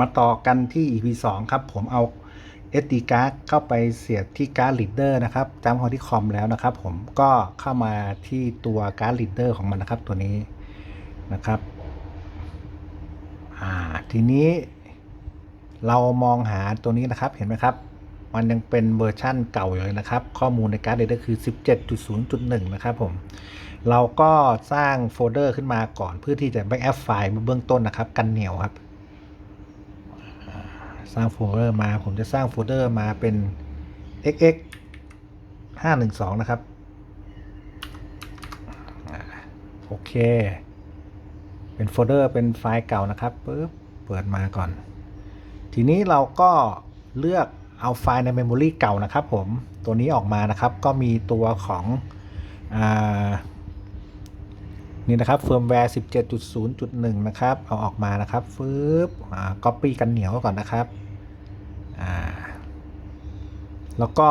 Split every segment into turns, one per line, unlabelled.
มาต่อกันที่ EP 2 ครับ ผมเอา SD card เข้าไปเสียบที่การ์ด reader นะครับจำของที่คอมแล้วนะครับ ผมก็เข้ามาที่ตัวการ์ด reader ของมันนะครับตัวนี้นะครับอ่าทีนี้เรามองหาตัวนี้นะครับเห็นไหมครับ มันยังเป็นเวอร์ชั่นเก่าอยู่เลยนะครับ ข้อมูลในการ์ด reader คือ 17.0.1 นะครับผม เราก็สร้างโฟลเดอร์ขึ้นมาก่อนเพื่อที่จะแบ็กอัพไฟล์เบื้องต้นนะครับ กันเหนียวครับ สร้างโฟลเดอร์มา ผมจะสร้างโฟลเดอร์มาเป็น xx 512 นะครับ โอเค เป็นโฟลเดอร์เป็นไฟล์เก่านะครับปึ๊บเปิดมาก่อน ทีนี้เราก็เลือกเอาไฟล์ในเมมโมรีเก่านะครับผม ตัวนี้ออกมานะครับ ก็มีตัวของอ นี่นะครับเฟิร์มแวร์17.0.1 นะครับ เอาออกมานะครับฟึบอ่า copy กันเหนียวก่อนนะครับอ่าแล้วก็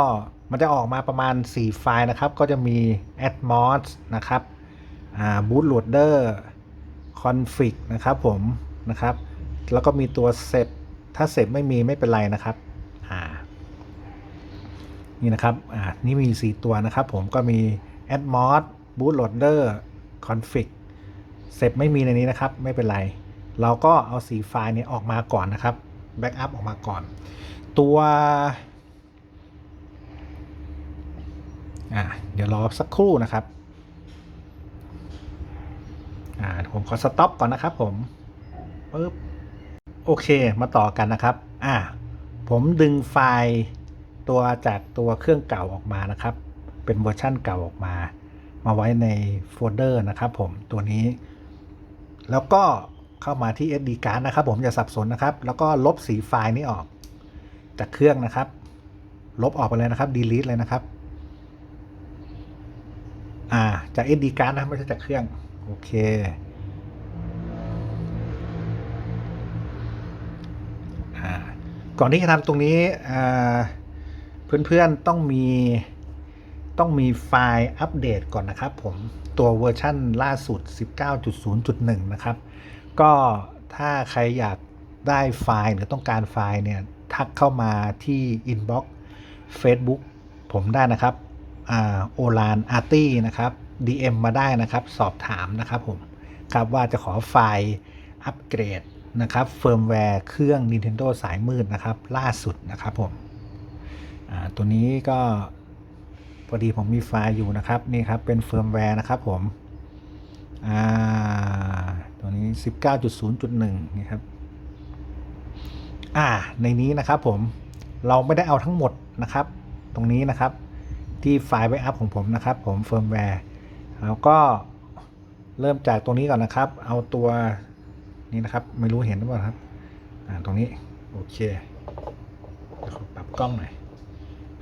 มันจะออกมาประมาณ 4 ไฟล์นะครับ ก็จะมี atmos นะครับอ่า bootloader config นะครับผมนะครับ แล้วก็มีตัวเสร็จถ้าเสร็จไม่มีไม่เป็นไรนะครับอ่านี่นะครับอ่านี่มี 4 ตัวนะครับผมก็มี atmos bootloader config เสร็จไม่มีในนี้นะครับ ไม่เป็นไร เราก็เอา4ไฟล์นี้ออกมาก่อนนะครับแบ็กอัพออกมาก่อน ตัวอ่าเดี๋ยวรอสักครู่นะครับอ่าผมขอสต็อปก่อนนะครับผมปึ๊บโอเคมาต่อกันนะครับอ่าผมดึงไฟล์ตัวจากตัวเครื่องเก่าออกมานะครับ เป็นเวอร์ชั่นเก่าออกมา มาไว้ในโฟลเดอร์นะครับผมตัวนี้ แล้วก็เข้ามาที่ SD card นะครับผมอย่าสับสนนะครับ แล้วก็ลบสีไฟล์นี้ออก จากเครื่องนะครับ ลบออกไปเลยนะครับ delete เลยนะครับ อ่าจาก SD card นะครับไม่ใช่จากเครื่อง โอเคก่อนที่จะทำตรงนี้เพื่อนๆต้องมี ต้องมีไฟล์อัปเดตก่อนนะครับผมตัวเวอร์ชั่นล่าสุด 19.0.1 นะครับ ก็ถ้าใครอยากได้ไฟล์หรือต้องการไฟล์เนี่ย ทักเข้ามาที่ inbox Facebook ผมได้นะครับโอลานอาร์ตี้นะครับ DM มาได้นะครับ สอบถามนะครับผม ครับว่าจะขอไฟล์อัปเกรดนะครับเฟิร์มแวร์เครื่อง Nintendo สายมืดนะครับ ล่าสุดนะครับผมตัวนี้ก็ พอดีผมมีไฟล์อยู่นะครับนี่ครับเป็นเฟิร์มแวร์นะครับผมอ่าตัวนี้ 19.0.1 นี่ครับอ่าในนี้นะครับผมเราไม่ได้เอาทั้งหมดนะครับ ตรงนี้นะครับที่ไฟล์ไว้อัพของผมนะครับ ผมเฟิร์มแวร์แล้วก็เริ่มจากตรงนี้ก่อนนะครับ เอาตัวนี้นะครับ ไม่รู้เห็นหรือเปล่าครับอ่าตรงนี้โอเคเดี๋ยวขอปรับกล้องหน่อย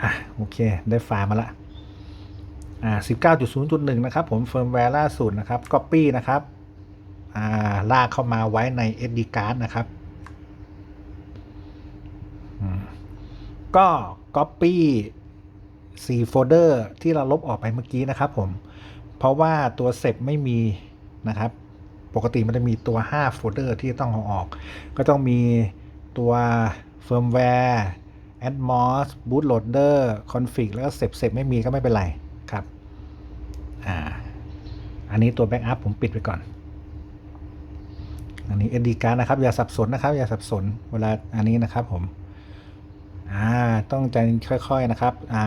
อะโอเค ได้ไฟล์มาละ อ่า19.0.1 นะครับ ผมเฟิร์มแวร์ล่าสุดนะครับ Copy นะครับอ่าลากเข้ามาไว้ใน SD card นะครับอืมก็ Copy 4โฟลเดอร์ที่เราลบออกไปเมื่อกี้นะครับผม เพราะว่าตัวเซปไม่มีนะครับ ปกติมันจะมีตัว5โฟลเดอร์ที่ต้องเอาออก ก็ต้องมีตัว firmware atmos bootloader config แล้วก็เซปเซปไม่มีก็ไม่เป็นไร อันนี้ตัว backup ผมปิดไปก่อน อันนี้ SD card นะครับ อย่าสับสนนะครับ อย่าสับสนเวลาอันนี้นะครับผม อ่า ต้องใจค่อยๆนะครับ อ่า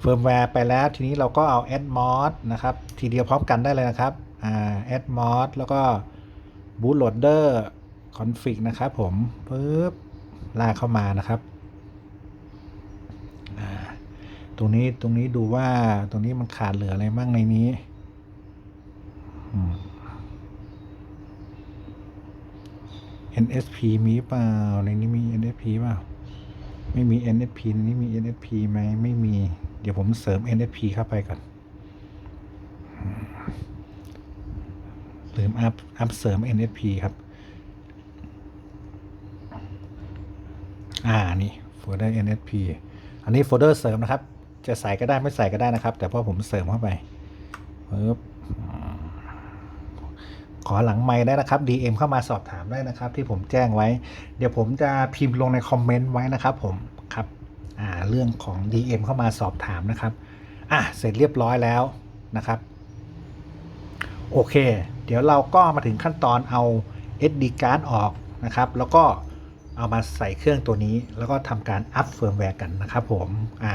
เฟิร์มแวร์ไปแล้ว ทีนี้เราก็เอา Admos นะครับ ทีเดียวพร้อมกันได้เลยนะครับ อ่า Admos แล้วก็ bootloader config นะครับผมปึ๊บลากเข้ามานะครับตรงนี้ตรงนี้ดูว่าตรงนี้มันขาดเหลืออะไรบ้างในนี้อืม NSP มีเปล่าในนี้มี NSP เปล่าไม่มี NSP ในนี้มี NSP ไหมไม่มี เดี๋ยวผมเสริม NSP เข้าไปก่อนอืมลืมอัพอัพเสริม NSP ครับ อ่านี่โฟลเดอร์ NSP อันนี้โฟลเดอร์เสริมนะครับ จะใส่ก็ได้ไม่ใส่ก็ได้นะครับ แต่พอผมเสริมเข้าไปปึ๊บอ่า ขอหลังไม้ได้นะครับ DM เข้ามาสอบถามได้นะครับ ที่ผมแจ้งไว้ เดี๋ยวผมจะพิมพ์ลงในคอมเมนต์ไว้นะครับผมครับอ่าเรื่องของ DM เข้ามาสอบถามนะครับอะเสร็จเรียบร้อยแล้วนะครับ โอเค เดี๋ยวเราก็มาถึงขั้นตอนเอา SD card ออกนะครับ แล้วก็เอามาใส่เครื่องตัวนี้ แล้วก็ทำการอัพเฟิร์มแวร์กันนะครับผมอ่า